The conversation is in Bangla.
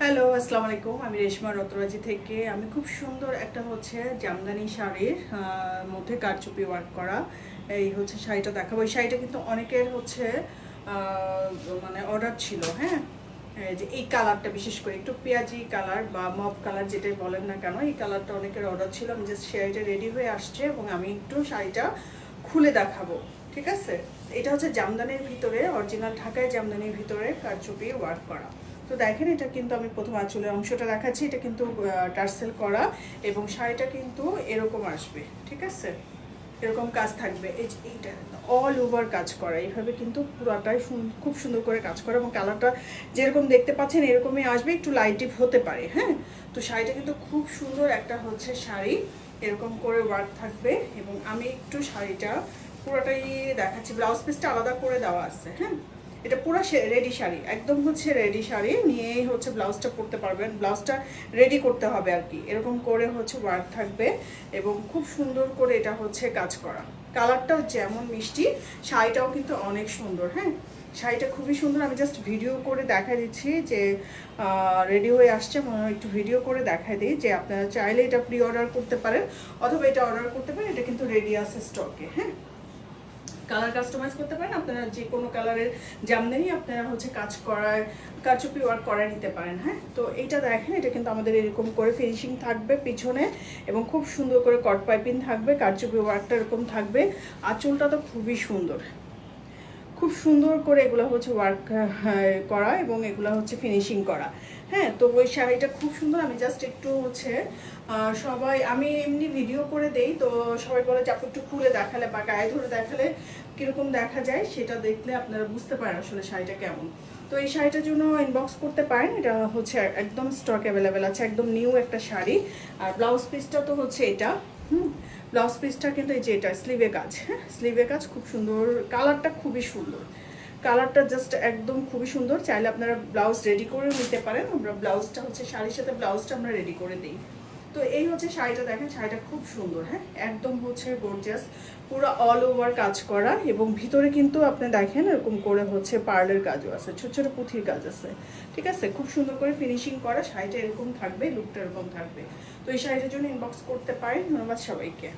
হ্যালো আসসালামু আলাইকুম আমি রেশমা রতরাজি থেকে। আমি খুব সুন্দর একটা হচ্ছে জামদানি শাড়ির মধ্যে কারচুপি ওয়ার্ক করা। এই হচ্ছে শাড়িটা দেখাবো। এই শাড়িটা কিন্তু অনেকের হচ্ছে মানে অর্ডার ছিল হ্যাঁ? যে এই কালারটা বিশেষ করে, একটু পেঁয়াজি কালার বা মব কালার যেটাই বলেন না কেন, এই কালারটা অনেকের অর্ডার ছিল। আমি জাস্ট শাড়িটা রেডি হয়ে আসছে এবং আমি একটু শাড়িটা খুলে দেখাবো, ঠিক আছে? এটা হচ্ছে জামদানির ভিতরে অরিজিনাল ঢাকায় জামদানির ভিতরে কারচুপি ওয়ার্ক করা। তো দেখেন, এটা কিন্তু আমি প্রথম আঁচলের অংশটা দেখাচ্ছি। এটা কিন্তু টার্সেল করা এবং শাড়িটা কিন্তু এরকম আসবে, ঠিক আছে? এরকম কাজ থাকবে। এই যে এইটা অল ওভার কাজ করা। এইভাবে কিন্তু পুরাটাই খুব সুন্দর করে কাজ করা এবং কালারটা যেরকম দেখতে পাচ্ছেন, এরকমই আসবে। একটু লাইটিভ হতে পারে হ্যাঁ? তো শাড়িটা কিন্তু খুব সুন্দর একটা হচ্ছে শাড়ি। এরকম করে ওয়ার্ক থাকবে এবং আমি একটু শাড়িটা পুরোটাই দেখাচ্ছি। ব্লাউজ পিসটা আলাদা করে দেওয়া আছে হ্যাঁ? এটা পুরো রেডি শাড়ি, একদম হচ্ছে রেডি শাড়ি, নিয়েই হচ্ছে ব্লাউজটা পরতে পারবেন। ব্লাউজটা রেডি করতে হবে আর কি। এরকম করে হচ্ছে ওয়ার্ক থাকবে এবং খুব সুন্দর করে এটা হচ্ছে কাজ করা। কালারটাও যেমন মিষ্টি, শাড়িটাও কিন্তু অনেক সুন্দর হ্যাঁ? শাড়িটা খুবই সুন্দর। আমি জাস্ট ভিডিও করে দেখা দিচ্ছি যে রেডি হয়ে আসছে। মনে হয় একটু ভিডিও করে দেখাই দিই যে আপনারা চাইলে এটা প্রি অর্ডার করতে পারেন, অথবা এটা অর্ডার করতে পারেন। এটা কিন্তু রেডি আছে স্টকে হ্যাঁ? কালার কাস্টমাইজ করতে পারেন, আপনারা যে কোনো কালারের জামদানি আপনারা হচ্ছে কাজ করার, কারচুপি ওয়ার্ক করায় নিতে পারেন হ্যাঁ? তো এইটা দেখেন, এটা কিন্তু আমাদের এরকম করে ফিনিশিং থাকবে পিছনে এবং খুব সুন্দর করে কট পাইপিং থাকবে, কারচুপি ওয়ার্কটা এরকম থাকবে। আঁচলটা তো খুবই সুন্দর। খুব সুন্দর করে এগুলো হচ্ছে ওয়ার্ক করা এবং এগুলো হচ্ছে ফিনিশিং করা। হ্যাঁ তো ওই শাড়িটা খুব সুন্দর। আমি জাস্ট একটু হচ্ছে সবাই, আমি এমনি ভিডিও করে দেই, তো সবাই বলে যে একটু খুলে দেখালে বা গায়ে ধরে দেখালে কীরকম দেখা যায়? সেটা দেখলে আপনারা বুঝতে পারেন আসলে শাড়িটা কেমন। তো এই শাড়িটার জন্য ইনবক্স করতে পারেন। এটা হচ্ছে একদম স্টক অ্যাভেলেবেল আছে, একদম নিউ একটা শাড়ি। আর ব্লাউজ পিসটা তো হচ্ছে এটা। হুম? ব্লাউজ পিসটা কিন্তু এই যে এটা স্লিভে কাজ হ্যাঁ? স্লিভে কাজ, খুব সুন্দর। কালারটা খুবই সুন্দর। কালারটা জাস্ট একদম খুবই সুন্দর। চাইলে আপনারা ব্লাউজ রেডি করে নিতে পারেন। আমরা ব্লাউজটা হচ্ছে শাড়ির সাথে ব্লাউজটা আমরা রেডি করে দিই। তো এই হচ্ছে শাড়িটা, দেখেন শাড়িটা খুব সুন্দর হ্যাঁ? একদম হচ্ছে গর্জিয়াস পুরো অল ওভার কাজ করা এবং ভিতরে কিন্তু আপনি দেখেন এরকম করে হচ্ছে পার্লের কাজও আছে, ছোট ছোট পুঁথির কাজ আছে, ঠিক আছে? খুব সুন্দর করে ফিনিশিং করা, শাড়িটা এরকম থাকবে লুকটা এরকম থাকবে। তো এই শাড়িটার জন্য ইনবক্স করতে পারেন, ধন্যবাদ সবাইকে।